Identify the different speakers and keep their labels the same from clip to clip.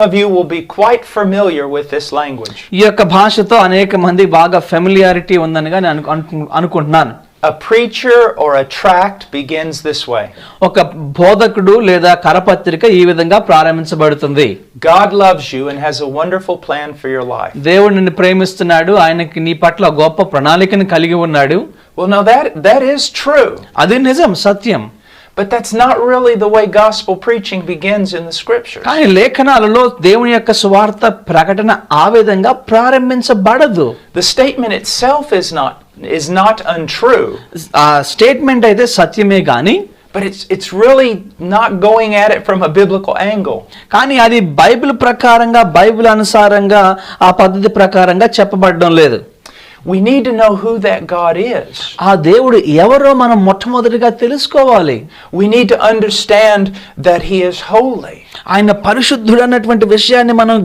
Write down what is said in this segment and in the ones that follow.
Speaker 1: of you will be quite familiar with this language.
Speaker 2: ఈ యొక్క భాషతో అనేక మంది బాగా ఫెమిలియారిటీ నేను అను- అనుకు- అనుకుంటున్నాను
Speaker 1: A preacher or a tract begins this way
Speaker 2: ఒక బోధకుడు లేదా కరపత్రిక ఈ విధంగా ప్రారంభించబడుతుంది
Speaker 1: God loves you and has a wonderful plan for your life.
Speaker 2: దేవుడు నిన్ను ప్రేమిస్తున్నాడు ఆయనకి నీ పట్ల గొప్ప ప్రణాళికను కలిగి ఉన్నాడు
Speaker 1: Well, now that, that is true,
Speaker 2: అది నిజం సత్యం
Speaker 1: but that's not really the way gospel preaching begins in the scriptures.
Speaker 2: కానీ లేఖనాలలో దేవుని యొక్క సువార్త ప్రకటన ఆ విధంగా ప్రారంభించబడదు
Speaker 1: The statement itself is not, is not untrue,
Speaker 2: ఆ స్టేట్మెంట్ అయితే సత్యమే కానీ
Speaker 1: but it's, it's really not going at it from a biblical angle.
Speaker 2: కానీ అది బైబిల్ ప్రకారంగా బైబిల్ అనుసారంగా ఆ పద్ధతి ప్రకారంగా చెప్పబడడం లేదు
Speaker 1: We need to know who that God is.
Speaker 2: ఆ దేవుడు ఎవరో మనం మొట్టమొదటిగా తెలుసుకోవాలి
Speaker 1: We need to understand that He is holy,
Speaker 2: ఆయన పరిశుద్ధుడు అన్నటువంటి విషయాన్ని మనం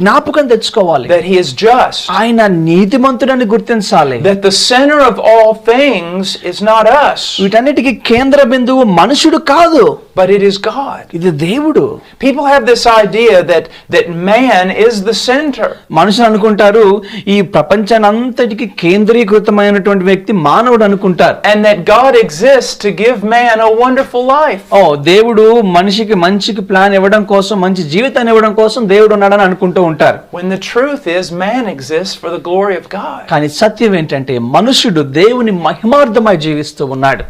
Speaker 2: జ్ఞాపకం తెచ్చుకోవాలి.
Speaker 1: That He is just,
Speaker 2: ఆయన నీతిమంతుడని గుర్తించాలి.
Speaker 1: That the center of all things is not us,
Speaker 2: వీటన్నిటికీ కేంద్ర బిందువు మనుషుడు కాదు.
Speaker 1: But it is God.
Speaker 2: ఇది దేవుడు.
Speaker 1: People have this idea that, that man is the center.
Speaker 2: మనుషులు అనుకుంటారు ఈ ప్రపంచానంతటికి కేంద్రీకృతమైనటువంటి వ్యక్తి మానవుడు అనుకుంటారు.
Speaker 1: And that God exists to give man a wonderful life.
Speaker 2: ఓ దేవుడు మనిషికి మంచికి ప్లాన్ ఇవ్వడం కోసం మంచి జీవితాన్ని ఇవ్వడం కోసం దేవుడు ఉన్నాడని అనుకుంటూ ఉంటారు
Speaker 1: When the truth is, man exists for the glory of God.
Speaker 2: కానీ సత్యం ఏంటంటే మనుషుడు దేవుని మహిమార్థమై జీవిస్తూ ఉన్నాడు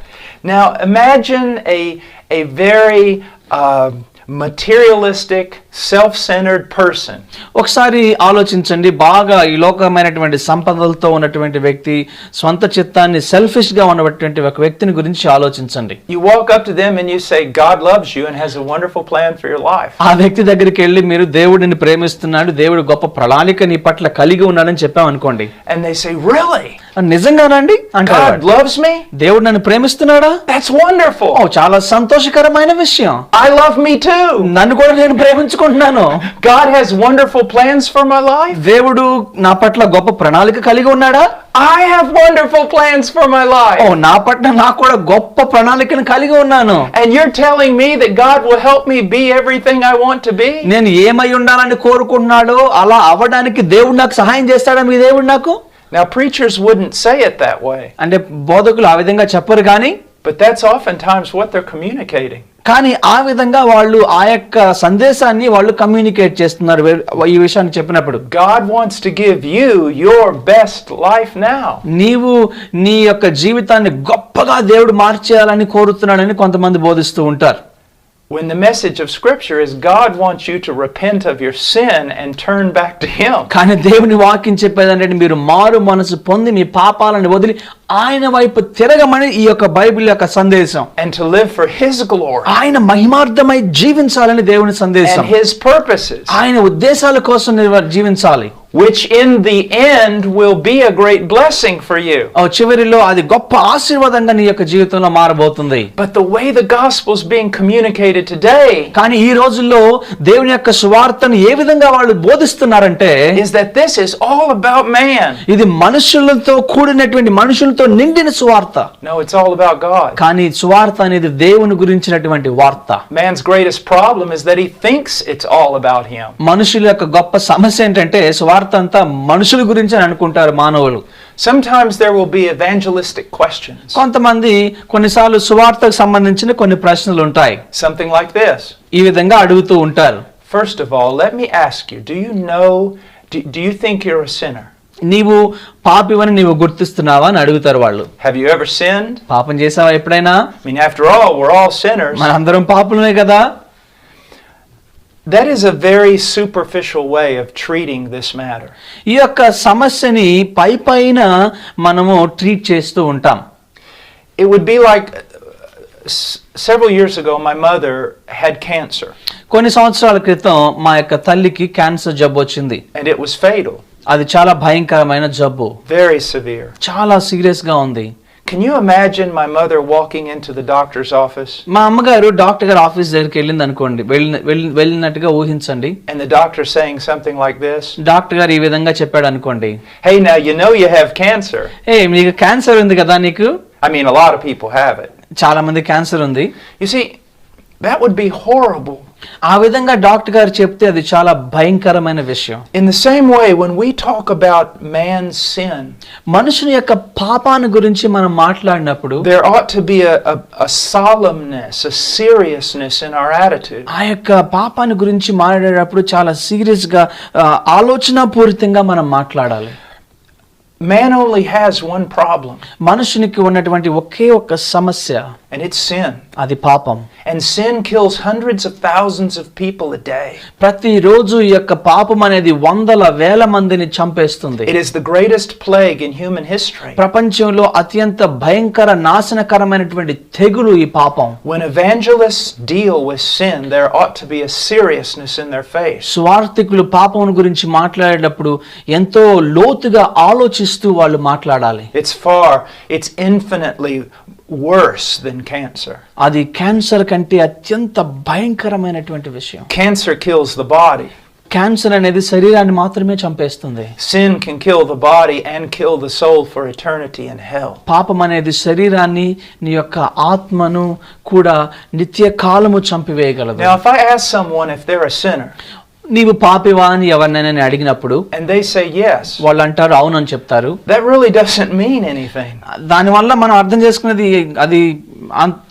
Speaker 1: Now, imagine a, a very uh, materialistic, self centered person.
Speaker 2: ఒకసారి ఆలోచించండి బాగా ఈ లోకమైనటువంటి సంపదలతో ఉన్నటువంటి వ్యక్తి స్వంత చిత్తాన్ని సెల్ఫిష్గా ఉన్నటువంటి ఒక వ్యక్తిని గురించి ఆలోచించండి
Speaker 1: You walk up to them and you say, God loves you and has a wonderful plan for your life.
Speaker 2: ఆ వ్యక్తి దగ్గరికి వెళ్ళి మీరు దేవుడిని ప్రేమిస్తున్నాడు దేవుడు గొప్ప ప్రణాళిక నీ పట్ల కలిగి ఉన్నాడని చెప్పామనుకోండి
Speaker 1: And they say, Really?
Speaker 2: నిజంగానండి అంటారు? దేవుడు నన్ను ప్రేమిస్తున్నాడా
Speaker 1: That's
Speaker 2: ఓ. చాలా సంతోషకరమైన విషయం
Speaker 1: I love me too.
Speaker 2: నన్ను కూడా నేను ప్రేమించుకుంటున్నాను
Speaker 1: God has wonderful plans for my life.
Speaker 2: దేవుడు నా పట్ల గొప్ప ప్రణాళిక కలిగి ఉన్నాడా
Speaker 1: I have wonderful plans for my
Speaker 2: oh
Speaker 1: life.
Speaker 2: నా పట్ల నాకు కూడా గొప్ప ప్రణాళికను కలిగి ఉన్నాను
Speaker 1: And you're telling me that God will help me be everything I want to be?
Speaker 2: నేను ఏమై ఉండాలని కోరుకుంటున్నాడో అలా అవ్వడానికి దేవుడు నాకు సహాయం చేస్తాడా మీ దేవుడు నాకు
Speaker 1: Now, preachers wouldn't say it that way,
Speaker 2: అంటే బోధకులు ఆ విధంగా చెప్పరు కానీ
Speaker 1: but that's oftentimes what they're communicating.
Speaker 2: కానీ ఆ విధంగా వాళ్ళు ఆ యొక్క సందేశాన్ని వాళ్ళు కమ్యూనికేట్ చేస్తున్నారు ఈ విషయాన్ని చెప్పినప్పుడు
Speaker 1: God wants to give you your best life now.
Speaker 2: నీవు నీ యొక్క జీవితాన్ని గొప్పగా దేవుడు మార్చేయాలని కోరుతున్నాడని కొంతమంది బోధిస్తూ ఉంటారు
Speaker 1: When the message of Scripture is God wants you to repent of your sin and turn back to Him.
Speaker 2: కానీ దేవుని వాక్యం చెప్పేది అంటే మీరు మారు మనసు పొంది మీ పాపాలను వదిలి ఆయన వైపు తిరగమని ఈ యొక్క బైబిల్ యొక్క సందేశం.
Speaker 1: And to live for His glory.
Speaker 2: ఆయన మహిమార్థమై జీవించాలని దేవుని సందేశం.
Speaker 1: And His purposes,
Speaker 2: ఆయన ఉద్దేశాల కోసం జీవించాలి.
Speaker 1: Which in the end will be a great blessing for you.
Speaker 2: ఆ చివరిలో అది గొప్ప ఆశీర్వాదంగా నీ యొక్క జీవితంలో మారబోతుంది.
Speaker 1: But the way the gospel is being communicated today
Speaker 2: కానీ ఈ రోజుల్లో దేవుని యొక్క సువార్తను ఏ విధంగా వాళ్ళు బోధిస్తున్నారంటే
Speaker 1: is that this is all about man.
Speaker 2: ఇది మనుషులతో కూడినటువంటి మనుషులతో సత్యంతో నిండిన సువార్త కానీ సువార్త అనేది దేవుని గురించినటువంటి వార్త
Speaker 1: ప్రాబ్లం ఇస్ దట్
Speaker 2: మనుషుల యొక్క గొప్ప సమస్య ఏంటంటే సువార్త అంతా మనుషుల గురించి అని అనుకుంటారు మానవులు
Speaker 1: Sometimes there will be evangelistic questions.
Speaker 2: కొంతమంది కొన్నిసార్లు సువార్తకు సంబంధించిన కొన్ని ప్రశ్నలు ఉంటాయి.
Speaker 1: Something like this.
Speaker 2: ఈ విధంగా అడుగుతూ ఉంటారు.
Speaker 1: First of all, let me ask you, do you know do, do you think you're a sinner?
Speaker 2: నీవు పాపివని నీవు గుర్తిస్తున్నావా అని అడుగుతారు వాళ్ళు
Speaker 1: Have you ever sinned?
Speaker 2: పాపం చేసావా ఎప్పుడైనా
Speaker 1: mean, after all, we're all sinners.
Speaker 2: మనందరం పాపులమే కదా
Speaker 1: That is a very superficial way of treating this matter.
Speaker 2: ఈ యొక్క సమస్యని పై పైన మనము ట్రీట్ చేస్తూ ఉంటాం
Speaker 1: It would be like uh, s- several years ago, my mother had cancer,
Speaker 2: కొన్ని సంవత్సరాల క్రితం మా యొక్క తల్లికి క్యాన్సర్ జబ్బు వచ్చింది
Speaker 1: and it was fatal,
Speaker 2: అది చాలా భయంకరమైన జబ్బు
Speaker 1: very severe.
Speaker 2: చాలా సీరియస్ గా ఉంది
Speaker 1: Can you imagine my mother walking into the doctor's office
Speaker 2: మా అమ్మగారు డాక్టర్ గారి ఆఫీస్ దగ్గరికి వెళ్ళింది అనుకోండి వెళ్ళిన వెళ్ళి- వెళ్ళినట్టుగా ఊహించండి
Speaker 1: and the doctor saying something like this?
Speaker 2: Doctor గారు ఈ విధంగా చెప్పాడు అనుకోండి
Speaker 1: Hey, now you know you have cancer.
Speaker 2: ఏ నీకు క్యాన్సర్ ఉంది కదా నీకు
Speaker 1: I mean, a lot of people have it.
Speaker 2: చాలా మంది క్యాన్సర్ ఉంది
Speaker 1: You see, that would be horrible
Speaker 2: ఆ విధంగా డాక్టర్ గారు చెప్తే అది చాలా భయంకరమైన విషయం
Speaker 1: In the same way, when we talk about man's sin,
Speaker 2: మనుషుని యొక్క పాపాన్ని గురించి మనం మాట్లాడినప్పుడు
Speaker 1: there ought to be a, a, a solemnness, a seriousness in our attitude.
Speaker 2: ఆ యొక్క పాపాన్ని గురించి మాట్లాడేటప్పుడు చాలా సీరియస్గా ఆ, ఆలోచనాపూరితంగా మనం మాట్లాడాలి
Speaker 1: Man only has one problem,
Speaker 2: మనుషునికి ఉన్నటువంటి ఒకే ఒక్క సమస్య
Speaker 1: and it's sin.
Speaker 2: అది పాపం
Speaker 1: And sin kills hundreds of thousands of people a day.
Speaker 2: ప్రతిరోజు ఈ యొక్క పాపం అనేది వందల వేల మందిని చంపేస్తుంది
Speaker 1: It is the greatest plague in human history.
Speaker 2: ప్రపంచంలో అత్యంత భయంకర నాశనకరమైనటువంటి తెగులు ఈ పాపం
Speaker 1: When evangelists deal with sin, there ought to be a seriousness in their face.
Speaker 2: స్వార్థికులు పాపం గురించి మాట్లాడేటప్పుడు ఎంతో లోతుగా ఆలోచిస్తూ వాళ్ళు మాట్లాడాలి
Speaker 1: It's far, it's infinitely worse than cancer.
Speaker 2: అది క్యాన్సర్ కంటే అత్యంత భయంకరమైనటువంటి విషయం
Speaker 1: Cancer kills the body.
Speaker 2: Cancer అనేది శరీరాన్ని మాత్రమే చంపేస్తుంది
Speaker 1: Sin can kill the body and kill the soul for eternity in hell.
Speaker 2: పాపం అనేది శరీరాన్ని నీ యొక్క ఆత్మను కూడా నిత్య కాలము చంపివేయగలదు
Speaker 1: Now, if I ask someone if they're a sinner,
Speaker 2: నీవు పాపివా అని ఎవరినైనా నేను అడిగినప్పుడు
Speaker 1: and they say yes,
Speaker 2: వాళ్ళు అంటారు అవునని చెప్తారు
Speaker 1: that really doesn't mean anything.
Speaker 2: దానివల్ల మనం అర్థం చేసుకునేది అది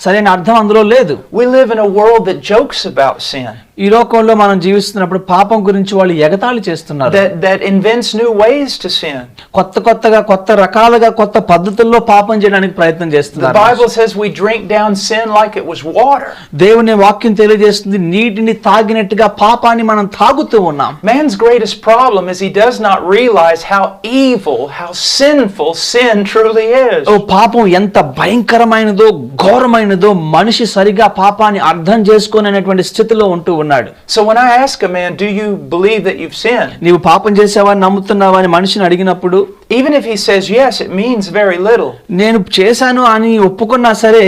Speaker 2: సరైన అర్థం అందులో లేదు
Speaker 1: We live in a world that jokes about sin,
Speaker 2: ఈ లోకంలో మనం జీవిస్తున్నప్పుడు పాపం గురించి వాళ్ళు ఎగతాళి చేస్తున్నారు
Speaker 1: that, that invents new ways to sin.
Speaker 2: కొత్త కొత్తగా కొత్త రకాలుగా కొత్త పద్ధతుల్లో పాపం చేయడానికి ప్రయత్నం
Speaker 1: The
Speaker 2: చేస్తున్నారు
Speaker 1: Bible says we drink down sin like it was water.
Speaker 2: దేవుని వాక్యం తెలియజేస్తుంది నీటిని తాగినట్టుగా పాపాన్ని మనం తాగుతూ ఉన్నాం
Speaker 1: Man's greatest problem is he does not realize how evil, how sinful sin truly is.
Speaker 2: ఓ పాపం ఎంత భయంకరమైనదో ఘోరమైనదో మనిషి సరిగా పాపాన్ని అర్థం చేసుకోనటువంటి స్థితిలో ఉంటూ ఉన్నాడు
Speaker 1: So when I ask a man, Do you believe that you've sinned?
Speaker 2: నీవు పాపం చేసావా నమ్ముతున్నావా అని మనిషిని అడిగినప్పుడు
Speaker 1: Even if he says yes, it means very little.
Speaker 2: నేను చేశాను అని ఒప్పుకున్నా సరే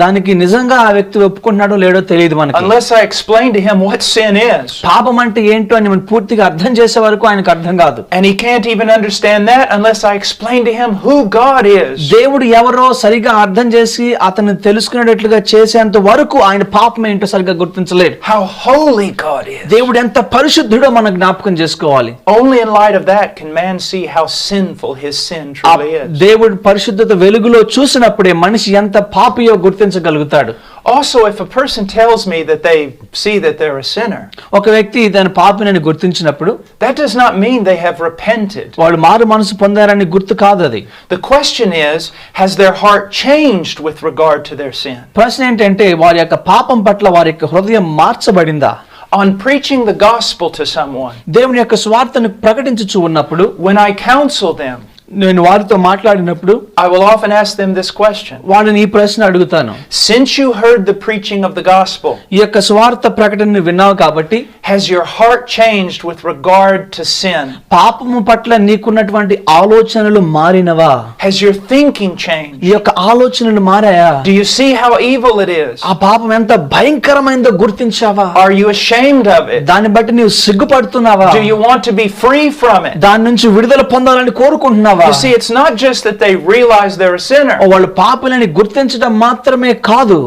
Speaker 2: దానికి నిజంగా ఆ వ్యక్తి ఒప్పుకున్నాడో లేడో తెలియదు మనకి
Speaker 1: Unless I explain to him what sin is.
Speaker 2: పాపం అంటే ఏంటో అని మనం పూర్తిగా అర్థం చేసే వరకు ఆయనకు అర్థం కాదు
Speaker 1: And he can't even understand that unless I explain to him who God is.
Speaker 2: దేవుడు ఎవరో సరిగా అర్థం చేసి అతను తెలుసుకునేటట్లుగా చేసేంత వరకు ఆయన పాపం ఏంటో సరిగా గుర్తించలేడు
Speaker 1: How holy God is.
Speaker 2: దేవుడు ఎంత పరిశుద్ధుడో మనం జ్ఞాపకం చేసుకోవాలి
Speaker 1: Only in light of that can man see how sinful his sin
Speaker 2: ఆ
Speaker 1: truly is.
Speaker 2: దేవుడు పరిశుద్ధత వెలుగులో చూసినప్పుడే మనిషి ఎంత పాపియో గుర్తించగలుగుతాడు
Speaker 1: Also, if a person tells me that they see that they're a sinner,
Speaker 2: ఒక వ్యక్తి తన పాపినని గుర్తించినప్పుడు
Speaker 1: that does not mean they have repented.
Speaker 2: వాడు మారు మనసు పొందారని గుర్తు కాదు అది
Speaker 1: The question is, has their heart changed with regard to their sin?
Speaker 2: ప్రశ్న ఏంటంటే వారి యొక్క పాపం పట్ల వారి యొక్క హృదయం మార్చబడిందా
Speaker 1: On preaching the gospel to someone,
Speaker 2: దేవుని యొక్క స్వార్థను ప్రకటించుచు ఉన్నప్పుడు
Speaker 1: when I counsel them,
Speaker 2: నేను వారితో మాట్లాడినప్పుడు
Speaker 1: I will often ask them this question
Speaker 2: వాళ్ళని ఈ ప్రశ్న అడుగుతాను
Speaker 1: Since you heard the preaching of the gospel,
Speaker 2: ఈ యొక్క స్వార్థ ప్రకటనను విన్నావు కాబట్టి
Speaker 1: has your heart changed with regard to sin?
Speaker 2: పాపము పట్ల నీకున్నటువంటి ఆలోచనలు మారినవా
Speaker 1: Has your thinking changed?
Speaker 2: ఈ యొక్క ఆలోచనలు మారాయా
Speaker 1: Do you see how evil it is?
Speaker 2: ఆ పాపం ఎంత భయంకరమైందో గుర్తించావా
Speaker 1: Are you ashamed of it?
Speaker 2: దాన్ని బట్టి నీవు సిగ్గుపడుతున్నావా
Speaker 1: Do you want to be free from it?
Speaker 2: దాని నుంచి విడుదల పొందాలని కోరుకుంటున్నావా
Speaker 1: You see, it's not just that they realize they're a sinner.
Speaker 2: ఓ, వాళ్ళు పాపులని గుర్తించడం మాత్రమే కాదు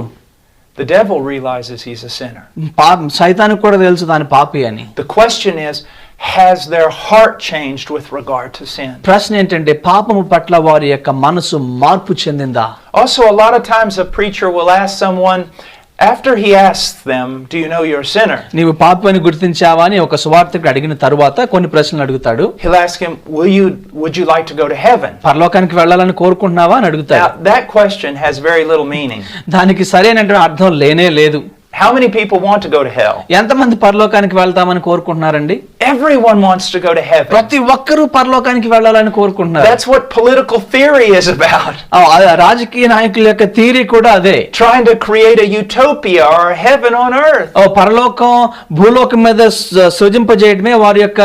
Speaker 1: The devil realizes he's a sinner.
Speaker 2: పా సైతానికి కూడా తెలుసు దాని పాపి అని
Speaker 1: The question is, has their heart changed with regard to sin?
Speaker 2: ప్రశ్న ఏంటంటే పాపము పట్ల వారి యొక్క మనసు మార్పు చెందిందా
Speaker 1: Also, a lot of times a preacher will ask someone, after he asks them, Do you know you're a sinner?
Speaker 2: నీవు పాపి అని గుర్తించావా అని ఒక సువార్తకుడు అడిగిన తరువాత కొన్ని ప్రశ్నలు అడుగుతాడు
Speaker 1: He'll ask him, Will you would you like to go to heaven?
Speaker 2: పరలోకానికి వెళ్ళాలని కోరుకుంటున్నావా అని అడుగుతాడు
Speaker 1: Now that question has very little meaning.
Speaker 2: దానికి సరైనటువంటి అర్థం లేనే లేదు
Speaker 1: How many people want to go to hell?
Speaker 2: ఎంతమంది పరలోకానికి వెళ్తామని కోరుకుంటున్నారండి
Speaker 1: Everyone wants to go to heaven.
Speaker 2: ప్రతి ఒక్కరూ పరలోకానికి వెళ్ళాలని కోరుకుంటున్నారు
Speaker 1: That's what political theory is about.
Speaker 2: ఆ, రాజకీయ నాయకుల యొక్క థీరీ కూడా అదే
Speaker 1: Trying to create a utopia or a heaven on earth.
Speaker 2: ఓ పరలోకం భూలోకం మీద సృజింపజేయడమే వారి యొక్క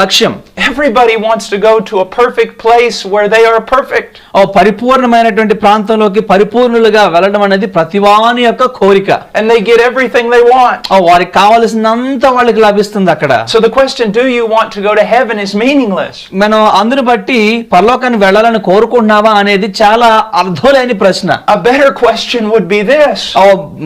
Speaker 2: లక్ష్యం
Speaker 1: Everybody wants to go to a perfect place where they are perfect.
Speaker 2: ఓ పరిపూర్ణమైనటువంటి ప్రాంతంలోకి పరిపూర్ణులుగా వెళ్ళడం అనేది ప్రతివాని యొక్క కోరిక
Speaker 1: And they get everything they want.
Speaker 2: ఆ, వారికి కావలసినంత వాళ్ళకి లభిస్తుంది అక్కడ
Speaker 1: So the question, do you want to go to heaven, is meaningless.
Speaker 2: మనం అందుని బట్టి పరలోకాన్ని వెళ్ళాలని కోరుకుంటున్నావా అనేది చాలా అర్థం ప్రశ్న
Speaker 1: A better question would be this
Speaker 2: ఆ,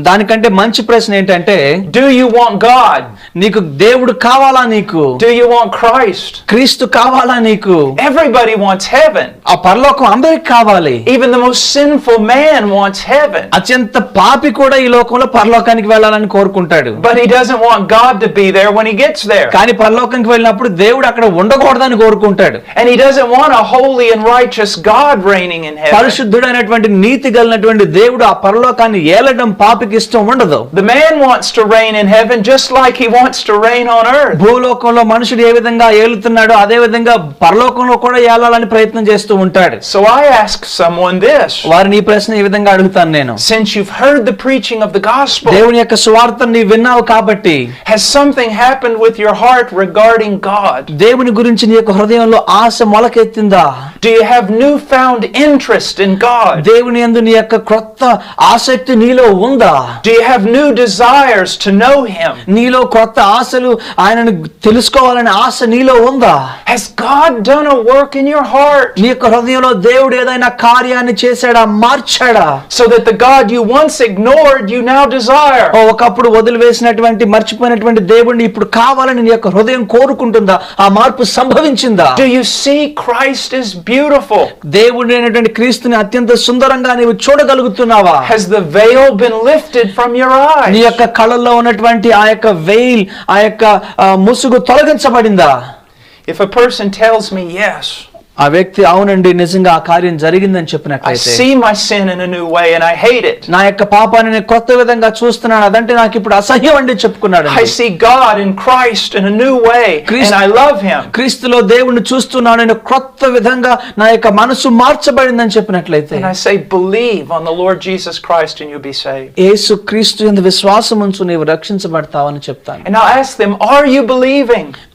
Speaker 2: దానికంటే మంచి ప్రశ్న ఏంటంటే
Speaker 1: Do you want God?
Speaker 2: నీకు దేవుడు కావాలా నీకు
Speaker 1: Do you want Christ?
Speaker 2: క్రీస్తు కావాలా నీకు
Speaker 1: Everybody wants heaven.
Speaker 2: ఆ పరలోకం అందరికి కావాలి
Speaker 1: Even the most sinful man wants heaven.
Speaker 2: అత్యంత పాపి కూడా ఈ లోకంలో పరలోకానికి వెళ్ళాలని కోరుకుంటాడు
Speaker 1: But he doesn't want God to be there when he gets there.
Speaker 2: కానీ పరలోకానికి వెళ్ళినప్పుడు దేవుడు అక్కడ ఉండకూడదని కోరుకుంటాడు
Speaker 1: And he doesn't want a holy and righteous God reigning in heaven.
Speaker 2: పరిశుద్ధుడైనటువంటి నీతి కలిగినటువంటి దేవుడు ఆ పరలోకాన్ని ఏలడం పాపికి ఇష్టం ఉండదు
Speaker 1: The man wants to reign in heaven just like he wants to reign on earth.
Speaker 2: భూలోకంలో మనుషుడు ఏ విధంగా ఏలుతున్నాడో అదే విధంగా పరలోకంలో కూడా ఏలాలని ప్రయత్నం చేస్తూ ఉంటాడు
Speaker 1: So I ask someone this
Speaker 2: వారిని ఈ ప్రశ్న ఈ విధంగా అడుగుతాను నేను
Speaker 1: since you've heard the preaching of the gospel,
Speaker 2: దేవుని యొక్క సువార్తను నీవు విన్నావు కాబట్టి
Speaker 1: has something happened with your heart regarding God?
Speaker 2: దేవుని గురించి నీ యొక్క హృదయంలో ఆశ మొలకెత్తిందా
Speaker 1: Do you have newfound interest in God?
Speaker 2: దేవుని యందు నీ యొక్క క్రొత్త ఆసక్తి నీలో ఉందా
Speaker 1: Do you have new desires to know Him?
Speaker 2: నీలో క్రొత్త ఆశలు ఆయనను తెలుసుకోవాలనే ఆశ నీలో ఉందా
Speaker 1: Has God done a work in your heart
Speaker 2: నీ యొక్క హృదయంలో దేవుడు ఏదైనా కార్యాన్ని చేశాడా మార్చాడా
Speaker 1: so that the God you once ignored you now desire?
Speaker 2: ఒకప్పుడు వదిలివేసినటువంటి మర్చిపోయినటువంటి దేవుడిని ఇప్పుడు కావాలని నీ యొక్క హృదయం కోరుకుంటుందా? ఆ మార్పు సంభవించిందా?
Speaker 1: See Christ is beautiful?
Speaker 2: దేవుడి అయినటువంటి క్రీస్తుని అత్యంత సుందరంగా నీవు చూడగలుగుతున్నావా?
Speaker 1: Has the veil been lifted from your
Speaker 2: నీ? యొక్క కళల్లో ఉన్నటువంటి ఆ యొక్క వెయిల్ ఆ యొక్క ముసుగు తొలగించబడిందా?
Speaker 1: If a person tells me yes,
Speaker 2: ఆ వ్యక్తి అవునండి నిజంగా ఆ కార్యం జరిగిందని
Speaker 1: I
Speaker 2: చెప్పినట్లయితే
Speaker 1: see my sin in a new way and I hate it.
Speaker 2: నా యొక్క పాపాన్ని నేను కొత్త విధంగా చూస్తున్నాను అదంటే నాకు ఇప్పుడు అసహ్యం అండి చెప్పుకున్నాడు
Speaker 1: I see God in Christ in a new way
Speaker 2: Christ-
Speaker 1: and I love Him.
Speaker 2: క్రీస్తులో దేవుణ్ణి చూస్తున్నాను నేను క్రొత్త విధంగా నా యొక్క మనసు మార్చబడిందని చెప్పినట్లయితే
Speaker 1: And I say, believe on the Lord Jesus Christ and you'll be saved.
Speaker 2: యేసు క్రీస్తు ఎందు విశ్వాసం ఉంచు నీవు రక్షించబడతావని చెప్తాను
Speaker 1: And I'll ask them, are you believing?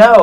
Speaker 1: no,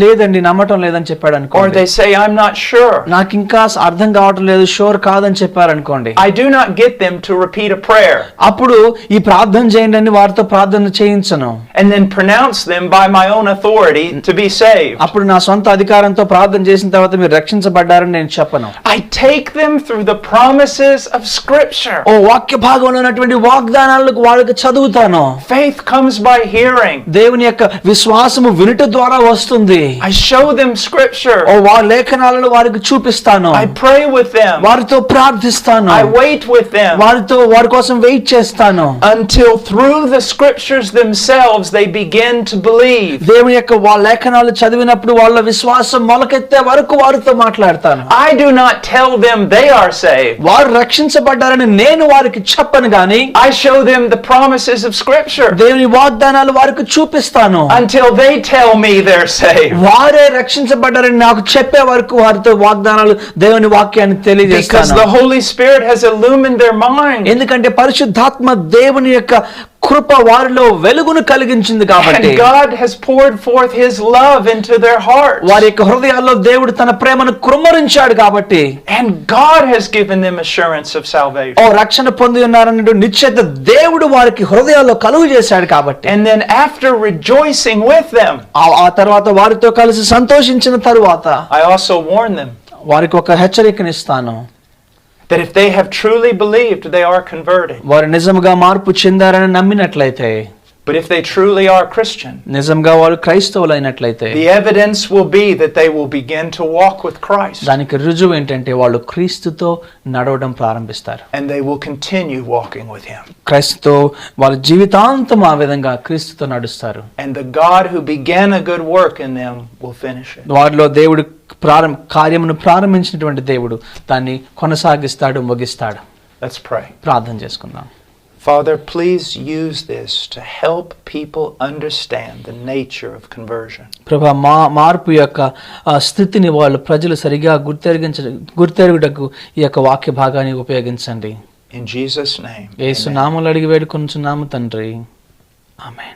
Speaker 2: లేదండి నమ్మటం లేదని చెప్పాడు
Speaker 1: or
Speaker 2: అనుకోండి
Speaker 1: they say, I'm not sure,
Speaker 2: నాకు ఇంకా అర్థం కావటం లేదు షూర్ కాదని చెప్పారనుకోండి.
Speaker 1: I do not get them to repeat a prayer.
Speaker 2: అప్పుడు ఈ ప్రార్థన చేయండి అని వారితో ప్రార్థన చేయించను.
Speaker 1: And then pronounce them by my own authority to be saved.
Speaker 2: అప్పుడు నా సొంత అధికారంతో ప్రార్థన చేసిన తర్వాత మీరు రక్షించబడ్డారని నేను చెప్పను.
Speaker 1: I take them through the promises of Scripture.
Speaker 2: ఓ వాక్య భాగంలో ఉన్నటువంటి వాగ్దానాలకు వాళ్ళకి చదువుతాను.
Speaker 1: Faith comes by hearing.
Speaker 2: దేవుని యొక్క విశ్వాసము వినుట ద్వారా వస్తుంది
Speaker 1: I show them Scripture.
Speaker 2: ఓ వా లేఖనాలను వారికి చూపిస్తాను
Speaker 1: I pray with them.
Speaker 2: వారితో ప్రార్థిస్తాను
Speaker 1: I wait with them
Speaker 2: వారితో వారి కోసం వెయిట్ చేస్తాను
Speaker 1: until through the Scriptures themselves they begin to believe.
Speaker 2: దేవుని యొక్క వా లేఖనాలు చదివినప్పుడు వాళ్ళ విశ్వాసం మొలకెత్తే వరకు వారితో మాట్లాడతాను
Speaker 1: I do not tell them they are saved.
Speaker 2: వారు రక్షించబడ్డారని నేను వారికి చెప్పను గాని
Speaker 1: I show them the promises of Scripture
Speaker 2: దేవుని వాగ్దానాలు వారికి చూపిస్తాను
Speaker 1: until they tell me they're saved.
Speaker 2: వారే రక్షించబడ్డారని నాకు చెప్పే వరకు వారితో వాగ్దానాలు దేవుని వాక్యాన్ని
Speaker 1: Because
Speaker 2: తెలియజేస్తాను
Speaker 1: the Holy Spirit has illumined their mind.
Speaker 2: ఎందుకంటే పరిశుద్ధాత్మ దేవుని యొక్క కృప వారిలో వెలుగును కలిగించింది కాబట్టి
Speaker 1: God has poured forth his love in to their heart
Speaker 2: వారి హృదయాల్లో దేవుడు తన ప్రేమను కృమరించాడు కాబట్టి
Speaker 1: and God has given them assurance of salvation
Speaker 2: ఓ రక్షణ పొంది ఉన్నారన్నట్టు నిశ్చయత దేవుడు వారికి హృదయాల్లో కలుగు చేశాడు కాబట్టి
Speaker 1: and then after rejoicing with them
Speaker 2: ఆ తర్వాత వారితో కలిసి సంతోషించిన తరువాత
Speaker 1: ఐ ఆల్సో వార్న్ దెం
Speaker 2: వారికి ఒక హెచ్చరికనిస్తాను.
Speaker 1: that if they have truly believed, they are converted.
Speaker 2: వారు నిజంగా మార్పు చెందారని నమ్మినట్లయితే
Speaker 1: But if they truly are Christian,
Speaker 2: నిజంగా వారు క్రైస్తవులైనట్లయితే
Speaker 1: the evidence will be that they will begin to walk with Christ
Speaker 2: దానికి రుజువు ఏంటంటే వాళ్ళు క్రీస్తుతో నడవడం ప్రారంభిస్తారు
Speaker 1: and they will continue walking with Him.
Speaker 2: క్రైస్తుతో వాళ్ళ జీవితాంతం ఆ విధంగా క్రీస్తుతో నడుస్తారు
Speaker 1: And the God who began a good work in them will finish it.
Speaker 2: వారిలో దేవుడు ప్రారంభ కార్యమును ప్రారంభించినటువంటి దేవుడు దాన్ని కొనసాగిస్తాడు ముగిస్తాడు
Speaker 1: Let's pray.
Speaker 2: ప్రార్థన చేసుకుందాం
Speaker 1: Father, please use this to help people understand the nature of conversion.
Speaker 2: ప్రభా మా మార్పు యొక్క ఆ, స్థితిని వాళ్ళు ప్రజలు సరిగా గుర్తెరిగించ గుర్తెరుగుటకు ఈ యొక్క వాక్య భాగాన్ని ఉపయోగించండి
Speaker 1: In Jesus' name.
Speaker 2: Yesu
Speaker 1: amen.
Speaker 2: నామలు అడిగి వేడుకొనుచున్నాము తండ్రి ఆమెన్